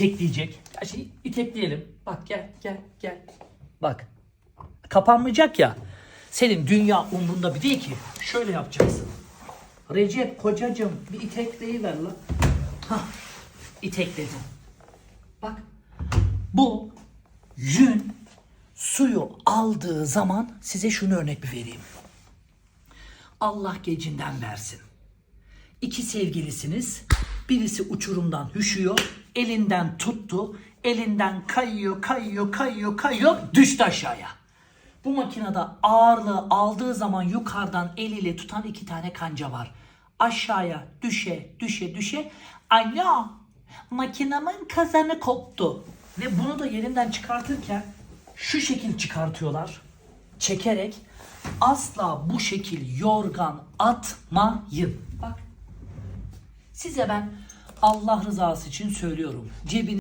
itekleyecek. Ya şey itekleyelim. Bak gel gel gel. Bak. Kapanmayacak ya. Senin dünya umrunda bir değil ki. Şöyle yapacaksın. Recep kocacığım bir itekleyiver lan. Hah. İtekledim. Bak. Bu yün suyu aldığı zaman size şunu örnek bir vereyim. Allah gecinden versin. İki sevgilisiniz. Birisi uçurumdan hüşüyor. Elinden tuttu. Elinden kayıyor, kayıyor, kayıyor, kayıyor. Düştü aşağıya. Bu makinede ağırlığı aldığı zaman yukarıdan eliyle tutan iki tane kanca var. Aşağıya düşe, düşe, düşe. Alo, makinamın kazanı koptu. Ve bunu da yerinden çıkartırken şu şekil çıkartıyorlar. Çekerek asla bu şekil yorgan atmayın. Size ben Allah rızası için söylüyorum. Cebin